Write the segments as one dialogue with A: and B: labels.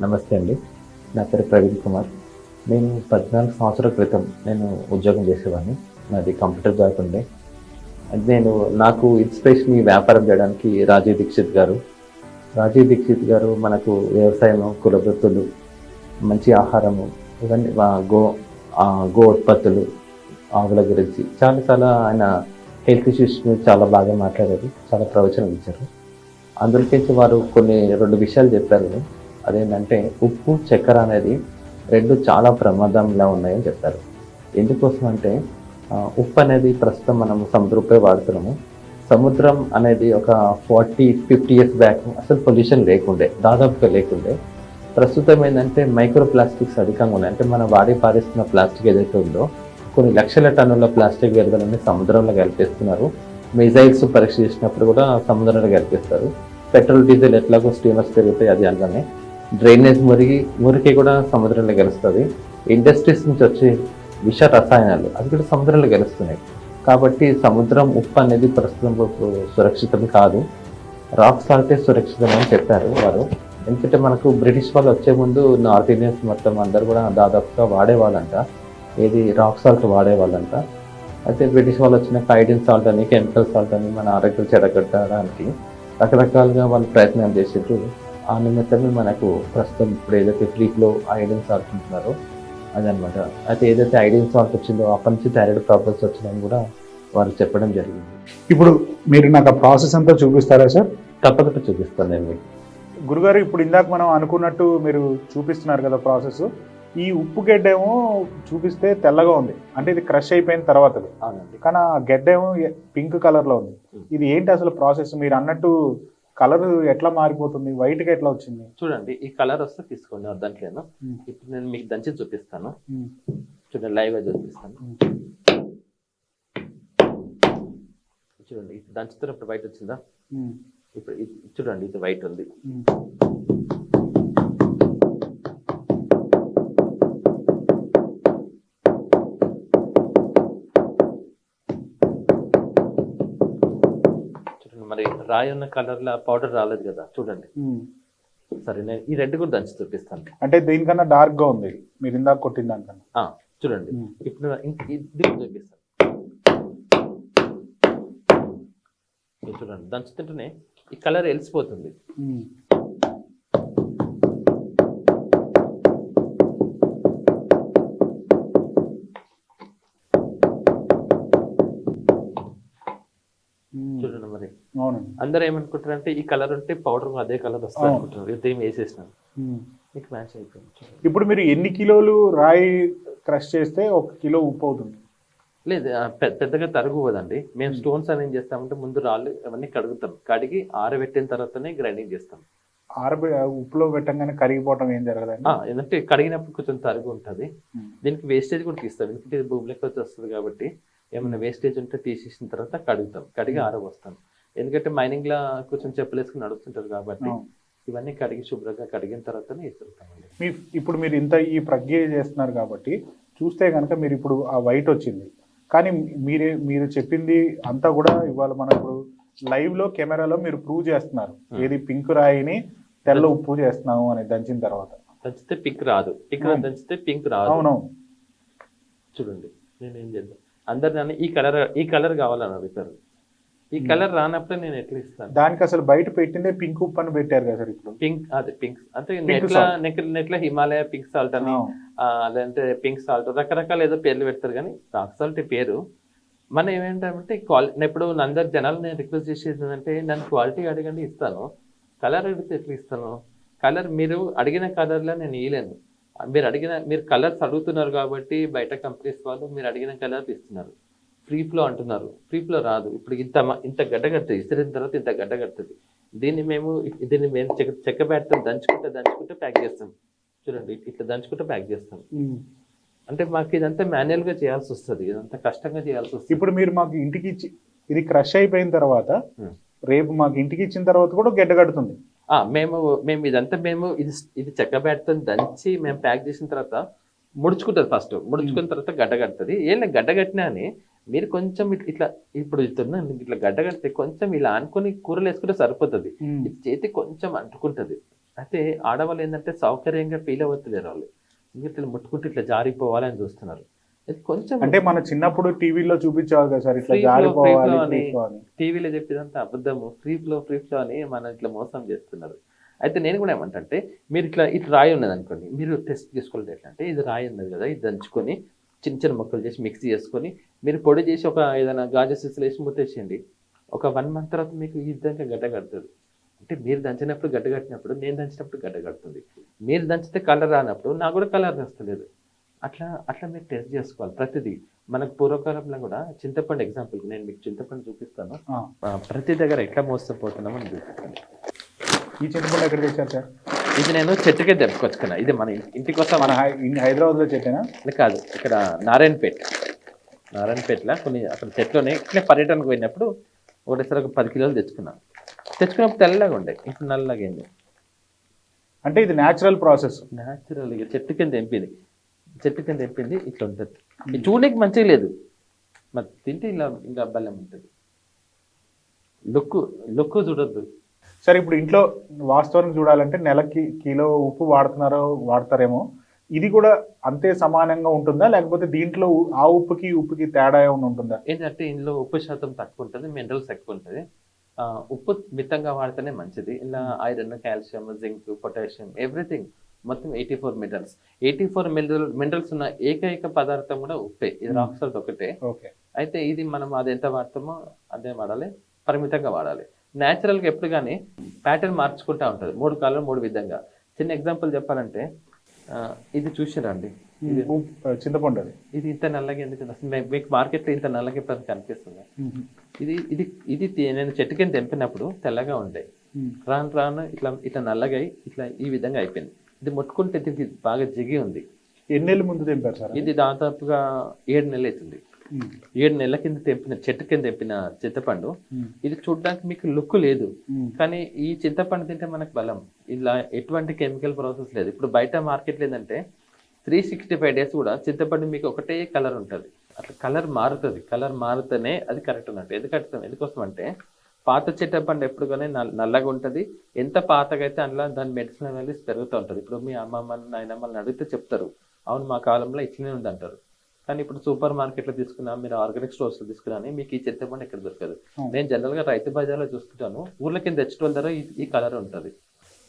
A: నమస్తే అండి. నా పేరు ప్రవీణ్ కుమార్. నేను పద్నాలుగు సంవత్సరాల క్రితం నేను ఉద్యోగం చేసేవాడిని. నాది కంప్యూటర్ జాబ్ ఉండే. నేను నాకు ఇన్స్పిరేషన్ ఈ వ్యాపారం చేయడానికి రాజీవ్ దీక్షిత్ గారు. రాజీవ్ దీక్షిత్ గారు మనకు వ్యవసాయం కులవృత్తులు మంచి ఆహారము ఇవన్నీ గో గో ఉత్పత్తులు ఆవుల గురించి చాలా చాలా ఆయన హెల్త్ ఇష్యూస్ మీద చాలా బాగా మాట్లాడారు. చాలా ప్రవచనం ఇచ్చారు. అందులోకించి వారు కొన్ని రెండు విషయాలు చెప్పారు. అదేంటంటే ఉప్పు చక్కెర అనేది రెండు చాలా ప్రమాదంలా ఉన్నాయని చెప్పారు. ఎందుకోసం అంటే ఉప్పు అనేది ప్రస్తుతం మనం సముద్రంపై వాడుతున్నాము. సముద్రం అనేది ఒక ఫార్టీ ఫిఫ్టీ ఇయర్స్ బ్యాక్ అసలు పొల్యూషన్ లేకుండే దాదాపుగా లేకుండే. ప్రస్తుతం ఏంటంటే మైక్రో ప్లాస్టిక్స్ అధికంగా ఉన్నాయి. అంటే మనం వాడి పారేస్తున్న ప్లాస్టిక్ ఏదైతే ఉందో కొన్ని లక్షల టన్నుల ప్లాస్టిక్ వ్యర్థాలని సముద్రంలో కలిపేస్తున్నారు. మిజైల్స్ పరీక్ష చేసినప్పుడు కూడా సముద్రంలో కలిపేస్తారు. పెట్రోల్ డీజిల్ ఎట్లాగో స్టీమర్స్ తిరుగుతాయి అది అలానే. డ్రైనేజ్ మురిగి మురికి కూడా సముద్రంలో కలుస్తుంది ఇండస్ట్రీస్ నుంచి వచ్చే విష రసాయనాలు అవి కూడా సముద్రంలో కలుస్తున్నాయి కాబట్టి సముద్రం ఉప్పు అనేది ప్రస్తుతం సురక్షితం కాదు. రాక్ సాల్టే సురక్షితం అని చెప్పారు వారు. ఎందుకంటే మనకు బ్రిటిష్ వాళ్ళు వచ్చే ముందు నార్త్ ఇండియన్స్ మొత్తం అందరు కూడా దాదాపుగా వాడేవాళ్ళంట. ఏది రాక్ సాల్ట్ వాడేవాళ్ళంట. అయితే బ్రిటిష్ వాళ్ళు వచ్చిన కైడిన్ సాల్ట్ అని కెమికల్ సాల్ట్ అని మన ఆరోగ్యం చెడగొట్టడానికి రకరకాలుగా వాళ్ళు ప్రయత్నం చేసేట్టు ఆ నిమిత్తమే మనకు ప్రస్తుతం ఇప్పుడు ఏదైతే ఫ్రీక్లో ఐడిన్ సాల్ట్ ఉంటున్నారో అదనమాట. అయితే ఏదైతే ఐడిన్ సాల్ట్ వచ్చిందో అప్పటి నుంచి థైరాయిడ్ ప్రాబ్లమ్స్ వచ్చినాయని కూడా వారు చెప్పడం జరిగింది.
B: ఇప్పుడు మీరు నాకు ఆ ప్రాసెస్ అంతా చూపిస్తారా సార్?
A: తప్పకుండా చూపిస్తాను నేను మీకు
B: గురుగారు ఇప్పుడు ఇందాక మనం అనుకున్నట్టు మీరు చూపిస్తున్నారు కదా ప్రాసెస్. ఈ ఉప్పు గడ్డ ఏమో చూపిస్తే తెల్లగా ఉంది. అంటే ఇది క్రష్ అయిపోయిన తర్వాత
A: అవునండి.
B: కానీ ఆ గడ్డ ఏమో పింక్ కలర్లో ఉంది ఇది ఏంటి అసలు ప్రాసెస్? మీరు అన్నట్టు కలర్ ఎట్లా మారిపోతుంది వైట్గా ఎట్లా వచ్చింది
A: చూడండి ఈ కలర్ వస్తే తీసుకోండి వద్దంట్లేను. ఇప్పుడు నేను మీకు దంచి చూపిస్తాను. చూడండి లైవ్ చూపిస్తాను
B: ఉమ్.
A: చూడండి దంచుతున్నప్పుడు వైట్ వచ్చిందా. ఇప్పుడు చూడండి ఇది వైట్ ఉంది మరి రాయి ఉన్న కలర్ లా పౌడర్ రాలేదు కదా చూడండి. సరే నేను ఈ రెడ్ కూడా దంచి చూపిస్తాను.
B: అంటే దీనికన్నా డార్క్గా ఉంది మీరు ఇందాక కొట్టిన దానికన్నా.
A: చూడండి. ఇప్పుడు నేను ఇంక ఇది కూడా చూపిస్తాను. చూడండి దంచుతుంటేనే ఈ కలర్ వెలిసిపోతుంది అందరూ ఏమనుకుంటారంటే ఈ కలర్ ఉంటే పౌడర్ అదే కలర్ వస్తుంది
B: అవును.
A: అనుకుంటారు. ఇది ఏం వేసేసినాను
B: ఉమ్.
A: మీకు మ్యాచ్ అయిపోయింది. చూడండి.
B: ఇప్పుడు మీరు ఎన్ని కిలోలు రాయి క్రష్ చేస్తే ఒక కిలో ఉప్పు అవుతుంది?
A: లేదు పెద్దగా తరుగువదండి మేము స్టోన్స్ అని ఏం చేస్తామంటే ముందు రాళ్ళు అవన్నీ కడుగుతాం. కడిగి ఆరబెట్టిన తర్వాతనే గ్రైండింగ్ చేస్తాం.
B: ఆరబె ఉప్పులో పెట్టంగానే కరిగిపోవటం ఏం జరగదండి?
A: ఏంటంటే కడిగినప్పుడు కొంచెం తరుగు ఉంటుంది. దీనికి వేస్టేజ్ కూడా తీస్తాం. ఎందుకంటే ఇది భూమిలోకి వచ్చి వస్తుంది కాబట్టి ఏమైనా వేస్టేజ్ ఉంటే తీసేసిన తర్వాత కడుగుతాం. కడిగి ఆరబోస్తాం. ఎందుకంటే మైనింగ్ లా కొంచెం చెప్పులేసుకుని నడుస్తుంటారు కాబట్టి. ఇవన్నీ కడిగి శుభ్రంగా కడిగిన తర్వాతనే ఇస్తుంటామండి
B: మీ ఇప్పుడు మీరు ఇంత ఈ ప్రక్రియ చేస్తున్నారు కాబట్టి చూస్తే కనుక మీరు ఇప్పుడు ఆ వైట్ వచ్చింది. కానీ మీరే మీరు చెప్పింది అంతా కూడా ఇవాళ మనం ఇప్పుడు లైవ్లో కెమెరాలో మీరు ప్రూవ్ చేస్తున్నారు. ఏది పింక్ రాయిని తెల్ల ఉప్పు చేస్తున్నాము అని దంచిన తర్వాత.
A: దంచితే పింక్ రాదు. పింక్. దంచితే పింక్ రాదు.
B: అవునవును.
A: చూడండి నేను ఏం చేద్దాం అందరు ఈ కలర్ ఈ కలర్ కావాలని అడుగుతారు ఈ కలర్ రానప్పుడే నేను ఎట్లా ఇస్తాను?
B: దానికి అసలు బయట పెట్టిందే పింక్ ఉప్పు అని పెట్టారు కదా సార్ ఇప్పుడు.
A: పింక్ అదే పింక్. అంటే నెట్ల నెట్ల హిమాలయ పింక్ సాల్ట్ అని అదంటే పింక్ సాల్ట్ రకరకాల ఏదో పేర్లు పెడతారు కానీ రాక్ సాల్ట్ పేరు. మనం ఏమేంటంటే క్వాలిటీ ఇప్పుడు అందరు జనాలు నేను రిక్వెస్ట్ చేసేది ఏంటంటే నన్ను క్వాలిటీ అడగండి ఇస్తాను. కలర్ అడిగితే ఎట్లా ఇస్తాను? కలర్ మీరు అడిగిన కలర్లో నేను ఇయలేను మీరు అడిగిన మీరు కలర్స్ అడుగుతున్నారు కాబట్టి బయట కంపెనీస్ వాళ్ళు మీరు అడిగిన కలర్ ఇస్తున్నారు. ఫ్రీ ఫ్లో అంటున్నారు. ఫ్రీ ఫ్లో రాదు. ఇప్పుడు ఇంత ఇంత గడ్డ కడుతుంది ఇసిరిన తర్వాత ఇంత గడ్డ కడుతుంది దీన్ని మేము దీన్ని మేము చెక్క చెక్క బ్యాట్తో దంచుకుంటే దంచుకుంటే ప్యాక్ చేస్తాం. చూడండి ఇట్లా దంచుకుంటే ప్యాక్ చేస్తాం. అంటే మాకు ఇదంతా మాన్యువల్గా చేయాల్సి వస్తుంది. ఇదంతా కష్టంగా చేయాల్సి వస్తుంది.
B: ఇప్పుడు మీరు మాకు ఇంటికి ఇచ్చి ఇది క్రష్ అయిపోయిన తర్వాత. రేపు మాకు ఇంటికి ఇచ్చిన తర్వాత కూడా గడ్డ కడుతుంది.
A: ఆ, మేము మేము ఇదంతా మేము ఇది ఇది చెక్క బ్యాట్తో దంచి మేము ప్యాక్ చేసిన తర్వాత ముడుచుకుంటుంది ఫస్ట్. ముడుచుకున్న తర్వాత గడ్డ కడుతుంది. ఏం గడ్డ కట్టినా అని మీరు కొంచెం ఇట్- ఇట్లా ఇప్పుడు ఇస్తున్నా ఇట్లా గడ్డ కడితే కొంచెం ఇలా అనుకొని కూరలు వేసుకుంటే సరిపోతుంది. చేతి కొంచెం అంటుకుంటది. అయితే ఆడవాళ్ళు ఏంటంటే సౌకర్యంగా ఫీల్ అవ్వట్లేరు వాళ్ళు. ఇట్లా ముట్టుకుంటే ఇట్లా జారిపోవాలని చూస్తున్నారు. కొంచెం
B: అంటే మన చిన్నప్పుడు టీవీలో చూపించేవారు కదా సార్ ఇట్లా జారిపోవాలి
A: టీవీలో చెప్పేదంతా అబద్ధము. ఫ్రీ ఫ్లో ఫ్రీ ఫ్లో అని మనం ఇట్లా మోసం చేస్తున్నారు. అయితే నేను కూడా ఏమంటే మీరు ఇట్లా ఇట్లా రాయి ఉన్నది అనుకోండి మీరు టెస్ట్ చేసుకోలేదు ఎట్లా అంటే ఇది రాయి ఉన్నది కదా ఇది దంచుకొని చిన్న చిన్న ముక్కలు చేసి మిక్సీ చేసుకొని మీరు పొడి చేసి ఒక ఏదైనా గాజు సిస్సులు వేసి ముత్తేసేయండి. ఒక వన్ మంత్ తర్వాత మీకు ఈ విధంగా గడ్డ కడుతుంది. అంటే మీరు దంచినప్పుడు గడ్డ కట్టినప్పుడు నేను దంచినప్పుడు గడ్డ కడుతుంది. మీరు దంచితే కలర్ రానప్పుడు నాకు కూడా కలర్ వస్తలేదు అట్లా అట్లా మీరు టెస్ట్ చేసుకోవాలి ప్రతిదీ. మనకు పూర్వకాలంలో కూడా చింతపండు ఎగ్జాంపుల్ నేను మీకు చింతపండు చూపిస్తాను. ప్రతి దగ్గర ఎట్లా మోసపోతున్నామో అని చూపిస్తాను
B: ఈ చింతపండు ఎక్కడ తెచ్చారు సార్?
A: ఇది నేను చెట్టుకే దెబ్బకొచ్చుకున్నా ఇది మన ఇంటికి వస్తా
B: మన హై- ఇన్ హైదరాబాద్లో చెట్టేనా
A: కాదు ఇక్కడ నారాయణపేట. నారాయణపేటలో కొన్ని అక్కడ చెట్లోనే ఇట్లా పర్యటనకు పోయినప్పుడు ఒకటేసారి ఒక పది కిలోలు తెచ్చుకున్నాను తెచ్చుకున్నప్పుడు తెల్లగా ఉండే. ఇప్పుడు నల్లగా అయింది.
B: అంటే ఇది న్యాచురల్ ప్రాసెస్
A: న్యాచురల్ ఇక చెట్టు కింద తెంపింది. చెట్టు కింద తెంపింది ఇట్లా ఉంటుంది. ఇది చూడడానికి మంచిగా లేదు. మరి తింటే ఇలా ఇలా బలం ఉంటుంది. లుక్ లుక్ చూడొద్దు.
B: సరే ఇప్పుడు ఇంట్లో వాస్తవానికి చూడాలంటే నెలకి కిలో ఉప్పు వాడుతున్నారో వాడతారేమో. ఇది కూడా అంతే సమానంగా ఉంటుందా? లేకపోతే దీంట్లో ఆ ఉప్పుకి ఉప్పుకి తేడా ఏమైనా ఉంటుందా?
A: ఏంటంటే ఇందులో ఉప్పు శాతం తక్కువ ఉంటుంది మినరల్స్ ఎక్కువ ఉంటుంది. ఆ, ఉప్పు మితంగా వాడితేనే మంచిది. ఇలా iron calcium zinc potassium everything మొత్తం eighty four minerals. Eighty four mineral minerals ఉన్న ఏకైక పదార్థం కూడా ఉప్పే. ఇది. రాక్ సాల్ట్ ఒకటే.
B: ఓకే.
A: అయితే ఇది మనం అది ఎంత వాడతామో అదే వాడాలి. పరిమితంగా వాడాలి. న్యాచురల్గా ఎప్పుడు కానీ ప్యాటర్న్ మార్చుకుంటా ఉంటుంది. మూడు కాలం మూడు విధంగా. చిన్న ఎగ్జాంపుల్ చెప్పాలంటే ఇది చూసిరండి. ఇది
B: చింతపండు అది.
A: ఇది ఇంత నల్లగా ఎందుకు అసలు మీకు మార్కెట్లో ఇంత నల్లగా ఇప్పుడు కనిపిస్తుంది? ఇది ఇది ఇది నేను చెట్టు కింద తెంపినప్పుడు తెల్లగా ఉండే. రాను రాను ఇట్లా ఇట్లా నల్లగా ఇట్లా ఈ విధంగా అయిపోయింది. ఇది ముట్టుకుంటే దీనికి బాగా జిగి ఉంది.
B: ఎన్నేళ్ళు ముందు తెంపారు సార్
A: ఇది దాదాపుగా ఏడు నెలలు అవుతుంది. ఏడు నెలల కింద తెంపిన చెట్టు కింద తెంపిన చింతపండు ఇది చూడడానికి మీకు లుక్ లేదు. కానీ ఈ చింతపండు తింటే మనకు బలం. ఇలా ఎటువంటి కెమికల్ ప్రాసెస్ లేదు. ఇప్పుడు బయట మార్కెట్లో ఏంటంటే త్రీ సిక్స్టీ ఫైవ్ డేస్ కూడా చింతపండు మీకు ఒకటే కలర్ ఉంటుంది. అట్లా కలర్ మారుతుంది. కలర్ మారుతూనే అది కరెక్ట్ అన్నట్టు. ఎందుకంటే ఎందుకోసం అంటే పాత చింతపండు ఎప్పుడు కానీ నల్- నల్లగా ఉంటుంది. ఎంత పాతగా అయితే అందులో దాని మెడిసిన్ వాల్యూస్ పెరుగుతూ ఉంటుంది. ఇప్పుడు మీ అమ్మమ్మని నాయనమ్మని అడిగితే చెప్తారు. అవును మా కాలంలో ఇట్లనే ఉంది అంటారు కానీ ఇప్పుడు సూపర్ మార్కెట్లో తీసుకున్నా మీరు ఆర్గానిక్ స్టోర్స్లో తీసుకున్నా మీకు ఈ చింతపండు ఎక్కడ దొరకదు. నేను జనరల్గా రైతు బజార్లో చూస్తుంటాను. ఊర్ల కింద తెచ్చడం ధర ఈ- కలర్ ఉంటుంది.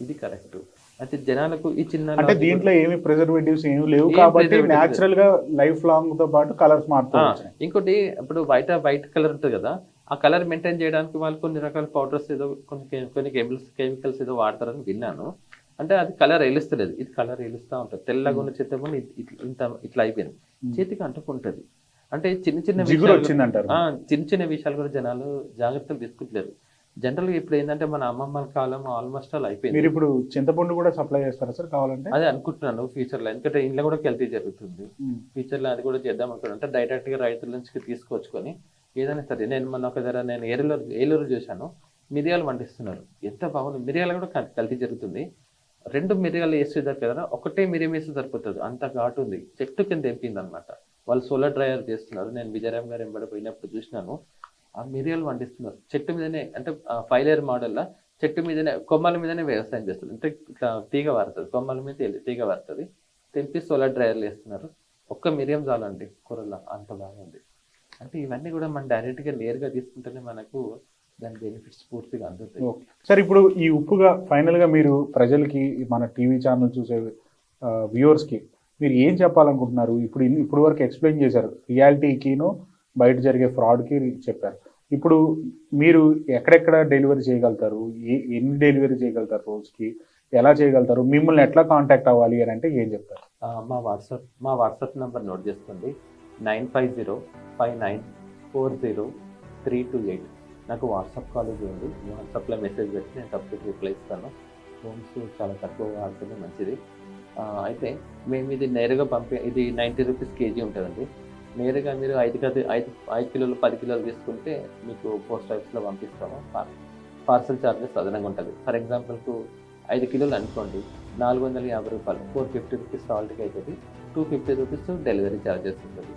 A: ఇది కరెక్ట్ అయితే జనాలకు ఈ చిన్న
B: అంటే దీంట్లో ఏమి ప్రిజర్వేటివ్స్ ఏమి లేవు కాబట్టి న్యాచురల్గా లైఫ్ లాంగ్తో పాటు కలర్స్ మారుతూ
A: ఆ,
B: వచ్చాయి.
A: ఇంకోటి ఇప్పుడు బయట వైట్ కలర్ ఉంటుంది కదా ఆ కలర్ మెయింటైన్ చేయడానికి వాళ్ళు కొన్ని రకాల పౌడర్స్ ఏదో కొన్ని కొన్ని కెమికల్స్ కెమికల్స్ ఏదో వాడతారని విన్నాను. అంటే అది కలర్ ఎలుస్తలేదు ఇది కలర్ ఎలుస్తూ ఉంటుంది. తెల్లగా ఉన్న ఇట్లా- ఇంత ఇట్లా అయిపోయింది. చేతికి అంటుకుంటది. అంటే చిన్న చిన్న విషయాలు- చిన్న చిన్న విషయాలు కూడా జనాలు జాగ్రత్తలు తీసుకుంటలేరు. జనరల్గా ఇప్పుడు ఏంటంటే మన అమ్మమ్మల కాలం ఆల్మోస్ట్ ఆల్ అయిపోయింది.
B: మీరు ఇప్పుడు చింతపండు కూడా సప్లై చేస్తారా సార్ కావాలంటే?
A: అదే అనుకుంటున్నాను ఫ్యూచర్లో. ఎందుకంటే ఇంట్లో కూడా కల్తీ జరుగుతుంది. ఫ్యూచర్లో అది కూడా చేద్దాం అనుకుంటే డైరెక్ట్గా రైతుల నుంచి తీసుకొచ్చుకొని ఏదైనా సరే నేను మొన్న ఒక దగ్గర నేను ఏలూరు ఏలూరు చూశాను. మిరియాలు వండిస్తున్నారు ఎంత బాగుంది. మిరియాలు కూడా కల్- కల్తీ జరుగుతుంది. రెండు మిరియాలు వేస్తే కదా? ఒకటే మిరియం వేస్తే సరిపోతుంది. అంత ఘాటు ఉంది. చెట్టు కింద తెంపింది అనమాట వాళ్ళు సోలార్ డ్రైవర్ చేస్తున్నారు. నేను విజయరామ్ గారు ఎంబడి పోయినప్పుడు చూసినాను. ఆ మిరియాలు వండిస్తున్నారు చెట్టు మీదనే అంటే ఫైవ్ ఇయర్ మోడల్లో చెట్టు మీదనే కొమ్మల మీదనే వ్యవసాయం చేస్తారు. అంటే ఇట్లా తీగ వారుతుంది. కొమ్మల మీద తీగ వారుతుంది. తెంపి సోలార్ డ్రైవర్లు వేస్తున్నారు. ఒక్క మిరియం చాలండి. కూరలో అంత బాగుంది. అంటే ఇవన్నీ కూడా మనం డైరెక్ట్గా నేరుగా తీసుకుంటేనే మనకు దాని బెనిఫిట్స్ పూర్తిగా అందుతాయి
B: ఓకే. సార్ ఇప్పుడు ఈ ఉప్పుగా ఫైనల్గా మీరు ప్రజలకి మన టీవీ ఛానల్ చూసే వ్యూవర్స్కి మీరు ఏం చెప్పాలనుకుంటున్నారు? ఇప్పుడు ఇప్పుడు వరకు ఎక్స్ప్లెయిన్ చేశారు. రియాలిటీకిను బయట జరిగే fraud కి చెప్పారు. ఇప్పుడు మీరు ఎక్కడెక్కడ డెలివరీ చేయగలుగుతారు? ఏ- ఎన్ని డెలివరీ చేయగలుగుతారు రోజుకి? ఎలా చేయగలుగుతారు? మిమ్మల్ని ఎట్లా కాంటాక్ట్ అవ్వాలి అని అంటే ఏం చెప్తారు?
A: మా వాట్సాప్ మా వాట్సాప్ నెంబర్ నోట్ చేసుకోండి. Nine five zero five nine four zero three two eight. నాకు వాట్సాప్ కాల్ చేయండి. వాట్సాప్లో మెసేజ్ పెట్టి నేను తప్పకుండా రిప్లై ఇస్తాను. ఫోన్స్ చాలా తక్కువ వాడుతుంది మంచిది. అయితే మేము ఇది నేరుగా పంపే ఇది నైంటీ రూపీస్ కేజీ ఉంటుందండి. నేరుగా మీరు ఐదు కది ఐదు ఐదు కిలోలు పది కిలోలు తీసుకుంటే మీకు పోస్ట్ ఆఫీస్లో పంపిస్తాము. పార్సల్ ఛార్జెస్ అదనంగా ఉంటుంది. ఫర్ ఎగ్జాంపుల్కు ఐదు కిలోలు అనుకోండి నాలుగు వందల యాభై రూపాయలు ఫోర్ ఫిఫ్టీ రూపీస్ సాల్ట్కి అవుతుంది two fifty rupees delivery charges ఉంటుంది.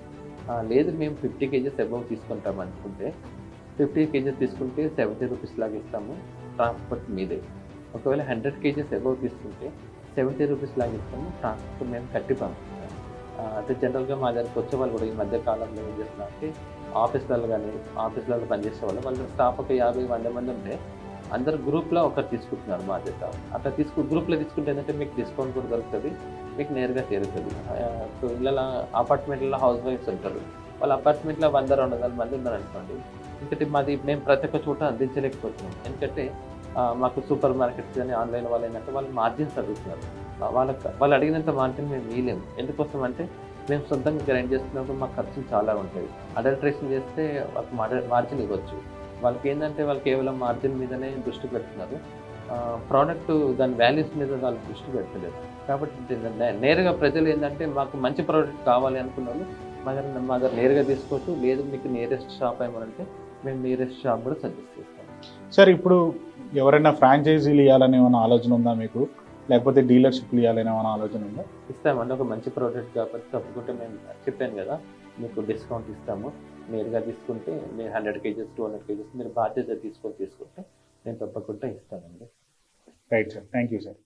A: లేదు మేము ఫిఫ్టీ కేజెస్ అబౌవ్ తీసుకుంటాం అనుకుంటే ఫిఫ్టీ కేజెస్ తీసుకుంటే సెవెంటీ రూపీస్ లాగా ఇస్తాము. ట్రాన్స్పోర్ట్ మీదే. ఒకవేళ హండ్రెడ్ కేజెస్ అబౌవ్ తీసుకుంటే సెవెంటీ రూపీస్ లాగా ఇస్తాము. ట్రాన్స్పోర్ట్ మేము కట్టి పంపిస్తాం అంటే జనరల్గా మా దగ్గరకు వచ్చే వాళ్ళు కూడా ఈ మధ్య కాలంలో ఏం చేస్తున్నారు అంటే ఆఫీస్లలో కానీ ఆఫీస్లలో పనిచేసే వాళ్ళు వాళ్ళు స్టాఫ్ ఒక యాభై వంద మంది ఉంటే అందరు గ్రూప్లో ఒకరు తీసుకుంటున్నారు మా దగ్గర అట్లా తీసుకు గ్రూప్లో తీసుకుంటే ఏంటంటే మీకు డిస్కౌంట్ కూడా దొరుకుతుంది మీకు నేరుగా చేరుతుంది. సో ఇళ్ళ అపార్ట్మెంట్లలో హౌస్ వైఫ్స్ ఉంటారు. వాళ్ళ అపార్ట్మెంట్లో వంద రెండు వందల మంది ఉన్నారనుకోండి ఎందుకంటే ఇంకటి మాది మేము ప్రతి ఒక్క చోట అందించలేకపోతున్నాం. ఎందుకంటే మాకు సూపర్ మార్కెట్స్ కానీ ఆన్లైన్ వాళ్ళు ఏంటంటే వాళ్ళు మార్జిన్స్ అడుగుతున్నారు వాళ్ళకి వాళ్ళు అడిగినంత మార్జిన్ మేము ఇవ్వలేము ఎందుకోసం అంటే మేము సొంతంగా గ్రైండ్ చేస్తున్నప్పుడు మాకు ఖర్చులు చాలా ఉంటాయి. అడల్ట్రేషన్ చేస్తే వాళ్ళకి మార్జిన్ ఇవ్వచ్చు. వాళ్ళకి ఏంటంటే వాళ్ళు కేవలం మార్జిన్ మీదనే దృష్టి పెడుతున్నారు. ప్రోడక్ట్ దాని వాల్యూస్ మీద వాళ్ళు దృష్టి పెట్టలేదు కాబట్టి నేరుగా ప్రజలు ఏంటంటే మాకు మంచి ప్రోడక్ట్ కావాలి అనుకున్న వాళ్ళు మా దగ్గర మా దగ్గర నేరుగా తీసుకోవచ్చు. లేదు మీకు నియరెస్ట్ షాప్ ఏమనంటే మేము నియరెస్ట్ షాప్ కూడా సజెస్ట్ చేస్తాం.
B: సార్ ఇప్పుడు ఎవరైనా ఫ్రాంచైజీలు ఇవ్వాలని ఏమైనా ఆలోచన ఉందా మీకు? లేకపోతే డీలర్షిప్లు ఇవ్వాలని ఏమైనా ఆలోచన ఉందా?
A: ఇస్తామండి. ఒక మంచి ప్రోడక్ట్ కాబట్టి తప్పకుండా మేము చెప్పాను కదా మీకు డిస్కౌంట్ ఇస్తాము. నేరుగా తీసుకుంటే మీరు hundred kgs two hundred kgs మీరు బాధ్యత తీసుకొని తీసుకుంటే నేను తప్పకుండా ఇస్తానండి.
B: Right sir thank you sir